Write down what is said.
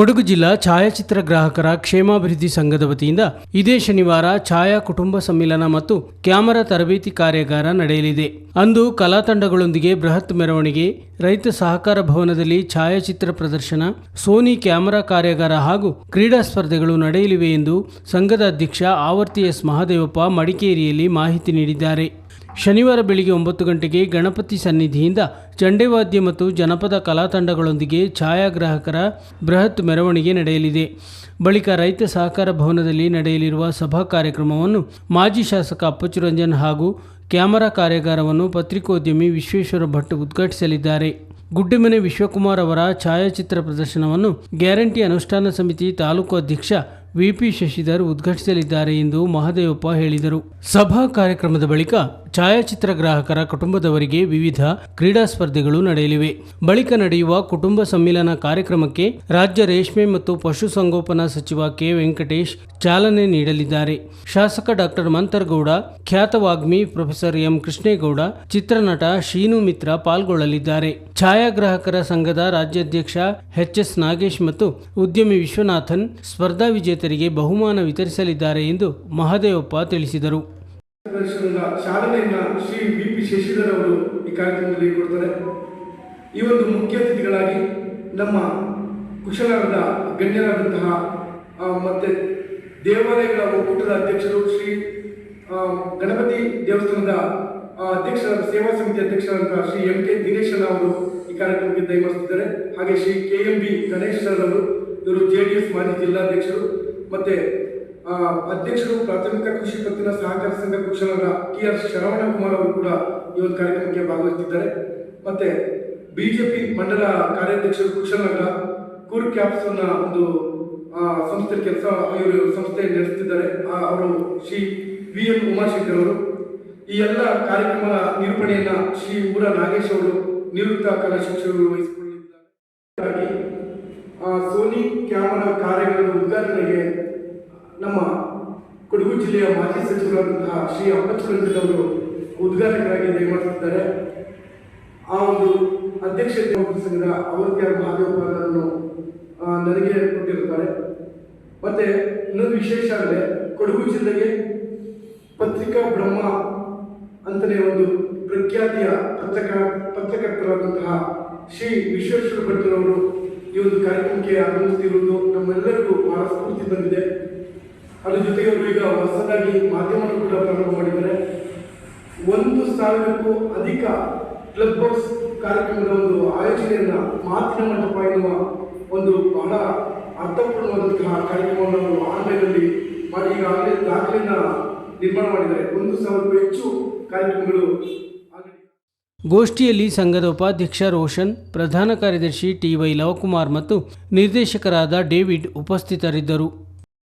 ಕೊಡಗು ಜಿಲ್ಲಾ ಛಾಯಾಚಿತ್ರ ಗ್ರಾಹಕರ ಕ್ಷೇಮಾಭಿವೃದ್ಧಿ ಸಂಘದ ವತಿಯಿಂದ ಇದೇ ಶನಿವಾರ ಛಾಯಾ ಕುಟುಂಬ ಸಮ್ಮಿಲನ ಮತ್ತು ಕ್ಯಾಮರಾ ತರಬೇತಿ ಕಾರ್ಯಾಗಾರ ನಡೆಯಲಿದೆ. ಅಂದು ಕಲಾ ತಂಡಗಳೊಂದಿಗೆ ಬೃಹತ್ ಮೆರವಣಿಗೆ, ರೈತ ಸಹಕಾರ ಭವನದಲ್ಲಿ ಛಾಯಾಚಿತ್ರ ಪ್ರದರ್ಶನ, ಸೋನಿ ಕ್ಯಾಮರಾ ಕಾರ್ಯಾಗಾರ ಹಾಗೂ ಕ್ರೀಡಾ ಸ್ಪರ್ಧೆಗಳು ನಡೆಯಲಿವೆ ಎಂದು ಸಂಘದ ಅಧ್ಯಕ್ಷ ಆವರ್ತಿ ಎಸ್ ಮಹಾದೇವಪ್ಪ ಮಡಿಕೇರಿಯಲ್ಲಿ ಮಾಹಿತಿ ನೀಡಿದ್ದಾರೆ. ಶನಿವಾರ ಬೆಳಿಗ್ಗೆ ಒಂಬತ್ತು ಗಂಟೆಗೆ ಗಣಪತಿ ಸನ್ನಿಧಿಯಿಂದ ಚಂಡೆವಾದ್ಯ ಮತ್ತು ಜನಪದ ಕಲಾ ತಂಡಗಳೊಂದಿಗೆ ಛಾಯಾಗ್ರಾಹಕರ ಬೃಹತ್ ಮೆರವಣಿಗೆ ನಡೆಯಲಿದೆ. ಬಳಿಕ ರೈತ ಸಹಕಾರ ಭವನದಲ್ಲಿ ನಡೆಯಲಿರುವ ಸಭಾ ಕಾರ್ಯಕ್ರಮವನ್ನು ಮಾಜಿ ಶಾಸಕ ಅಪ್ಪಚ್ಚುರಂಜನ್ ಹಾಗೂ ಕ್ಯಾಮರಾ ಕಾರ್ಯಾಗಾರವನ್ನು ಪತ್ರಿಕೋದ್ಯಮಿ ವಿಶ್ವೇಶ್ವರ ಭಟ್ ಉದ್ಘಾಟಿಸಲಿದ್ದಾರೆ. ಗುಡ್ಡೆಮನೆ ವಿಶ್ವಕುಮಾರ್ ಅವರ ಛಾಯಾಚಿತ್ರ ಪ್ರದರ್ಶನವನ್ನು ಗ್ಯಾರಂಟಿ ಅನುಷ್ಠಾನ ಸಮಿತಿ ತಾಲೂಕು ಅಧ್ಯಕ್ಷ ವಿಪಿ ಶಶಿಧರ್ ಉದ್ಘಾಟಿಸಲಿದ್ದಾರೆ ಎಂದು ಮಹದೇವಪ್ಪ ಹೇಳಿದರು. ಸಭಾ ಕಾರ್ಯಕ್ರಮದ ಬಳಿಕ ಛಾಯಾಚಿತ್ರ ಗ್ರಾಹಕರ ಕುಟುಂಬದವರಿಗೆ ವಿವಿಧ ಕ್ರೀಡಾ ಸ್ಪರ್ಧೆಗಳು ನಡೆಯಲಿವೆ. ಬಳಿಕ ನಡೆಯುವ ಕುಟುಂಬ ಸಮ್ಮಿಲನ ಕಾರ್ಯಕ್ರಮಕ್ಕೆ ರಾಜ್ಯ ರೇಷ್ಮೆ ಮತ್ತು ಪಶುಸಂಗೋಪನಾ ಸಚಿವ ಕೆ. ವೆಂಕಟೇಶ್ ಚಾಲನೆ ನೀಡಲಿದ್ದಾರೆ. ಶಾಸಕ ಡಾಕ್ಟರ್ ಮಂತರ್ಗೌಡ ಖ್ಯಾತ ವಾಗ್ಮಿ ಪ್ರೊಫೆಸರ್ ಎಂ. ಕೃಷ್ಣೇಗೌಡ, ಚಿತ್ರನಟ ಶೀನು ಮಿತ್ರ ಪಾಲ್ಗೊಳ್ಳಲಿದ್ದಾರೆ. ಛಾಯಾಗ್ರಾಹಕರ ಸಂಘದ ರಾಜ್ಯಾಧ್ಯಕ್ಷ ಎಚ್. ಎಸ್. ನಾಗೇಶ್ ಮತ್ತು ಉದ್ಯಮಿ ವಿಶ್ವನಾಥನ್ ಸ್ಪರ್ಧಾ ವಿಜೇತರಿಗೆ ಬಹುಮಾನ ವಿತರಿಸಲಿದ್ದಾರೆ ಎಂದು ಮಹದೇವಪ್ಪ ತಿಳಿಸಿದರು. ಚಾಲನೆಯನ್ನ ಶ್ರೀ ಬಿ ಪಿ ಶಶಿಧರ್ ಅವರು ಈ ಕಾರ್ಯಕ್ರಮದಲ್ಲಿ ಕೊಡ್ತಾರೆ. ಈ ಒಂದು ಮುಖ್ಯ ಅತಿಥಿಗಳಾಗಿ ನಮ್ಮ ಕುಶಲರಾದ ಗಣ್ಯರಾದಂತಹ ಮತ್ತೆ ದೇವಾಲಯಗಳ ಒಕ್ಕೂಟದ ಅಧ್ಯಕ್ಷರು ಶ್ರೀ ಗಣಪತಿ ದೇವಸ್ಥಾನದ ಅಧ್ಯಕ್ಷರ ಸೇವಾ ಸಮಿತಿ ಅಧ್ಯಕ್ಷರಾದಂತಹ ಶ್ರೀ ಎಂ ಕೆ ದಿನೇಶನ ಅವರು ಈ ಕಾರ್ಯಕ್ರಮಕ್ಕೆ ದಯಮಾಡಿಸಿದ್ದಾರೆ ಹಾಗೆ Shri K M B Ganesh sir ಅವರು, ಇವರು ಜೆ ಡಿ ಎಸ್ ಮಾಜಿ ಜಿಲ್ಲಾಧ್ಯಕ್ಷರು, ಮತ್ತೆ ಅಧ್ಯಕ್ಷರು ಪ್ರಾಥಮಿಕ ಕೃಷಿ ಪತ್ತಿನ ಸಹಕಾರ ಸಂಘ ಕುಶಲರ ಟಿ ಆರ್ ಶರವಣ ಕುಮಾರ್ ಅವರು ಕೂಡ ಈ ಒಂದು ಕಾರ್ಯಕ್ರಮಕ್ಕೆ ಭಾಗವಹಿಸಿದ್ದಾರೆ ಮತ್ತೆ ಬಿಜೆಪಿ ಮಂಡಲ ಕಾರ್ಯಾಧ್ಯಕ್ಷರು ಕುಶಲನಗರ ಕೂರ್ ಕ್ಯಾಪ್ಸ್ ಒಂದು ಸಂಸ್ಥೆ ಕೆಲಸ, ಇವರು ಸಂಸ್ಥೆ ನಡೆಸುತ್ತಿದ್ದಾರೆ ಅವರು ಶ್ರೀ ವಿ ಎನ್ ಉಮಾಶಂಕರ್ ಅವರು. ಈ ಎಲ್ಲ ಕಾರ್ಯಕ್ರಮದ ನಿರೂಪಣೆಯನ್ನ ಶ್ರೀ ಊರ ನಾಗೇಶ್ ಅವರು ನಿವೃತ್ತ ಕಲಾ ಶಿಕ್ಷಕರು ವಹಿಸಿಕೊಂಡಿದ್ದಾರೆ. ಸೋನಿ ಕ್ಯಾಮರಾ ಕಾರ್ಯಗಳ ಉದ್ಘಾಟನೆಗೆ ನಮ್ಮ ಕೊಡಗು ಜಿಲ್ಲೆಯ ಮಾಜಿ ಸಚಿವರಾದಂತಹ ಶ್ರೀ ಅಪ್ಪಚ್ಚರಂಜನ್ ಅವರು ಉದ್ಘಾಟಕರಾಗಿ ದಯಮಾಡಿಸಿದ್ದಾರೆ ಆ ಒಂದು ಅಧ್ಯಕ್ಷತೆ ಸಂಘದ ಅವರಿಗೆ ಮಾಧ್ಯಮಗಳನ್ನು ನನಗೆ ಕೊಟ್ಟಿರುತ್ತಾರೆ. ಮತ್ತೆ ಇನ್ನೊಂದು ವಿಶೇಷ ಅಂದರೆ ಕೊಡಗು ಜಿಲ್ಲೆಗೆ ಪತ್ರಿಕಾ ಬ್ರಹ್ಮ ಅಂತಲೇ ಒಂದು ಪ್ರಖ್ಯಾತಿಯ ಪತ್ರಕ, ಪತ್ರಕರ್ತರಾದಂತಹ ಶ್ರೀ ವಿಶ್ವೇಶ್ವರ ಭಟ್ರವರು ಈ ಒಂದು ಕಾರ್ಯಕ್ರಮಕ್ಕೆ ಆಗಮಿಸುತ್ತಿರುವುದು ನಮ್ಮೆಲ್ಲರಿಗೂ ಬಹಳ ಸ್ಫೂರ್ತಿ ತಂದಿದೆ. ಅದ್ರ ಜೊತೆಗೆ ಅವರು ಈಗ ಹೊಸದಾಗಿ ಮಾಧ್ಯಮವನ್ನು ಕೂಡ ಪ್ರಾರಂಭ ಮಾಡಿದ್ದಾರೆ. ಒಂದು ಸಾವಿರಕ್ಕೂ ಅಧಿಕ ಕ್ಲಬ್ ಬಾಕ್ಸ್ ಕಾರ್ಯಕ್ರಮದ ಒಂದು ಆಯೋಜನೆಯನ್ನ ಮಾತಿನ ಮಂಟಪ ಎನ್ನುವ ಒಂದು ಬಹಳ ಅರ್ಥಪೂರ್ಣವಾದಂತಹ ಕಾರ್ಯಕ್ರಮವನ್ನು ಅವರು ಆನ್ಲೈನಲ್ಲಿ ಮಾಡಿ ಈಗಾಗಲೇ ದಾಖಲೆಯನ್ನ ನಿರ್ಮಾಣ ಮಾಡಿದ್ದಾರೆ. ಒಂದು ಸಾವಿರಕ್ಕೂ ಹೆಚ್ಚು ಕಾರ್ಯಕ್ರಮಗಳು ಗೋಷ್ಠಿಯಲ್ಲಿ ಸಂಘದ ಉಪಾಧ್ಯಕ್ಷ ರೋಷನ್, ಪ್ರಧಾನ ಕಾರ್ಯದರ್ಶಿ ಟಿವೈ ಲವಕುಮಾರ್ ಮತ್ತು ನಿರ್ದೇಶಕರಾದ ಡೇವಿಡ್ ಉಪಸ್ಥಿತರಿದ್ದರು.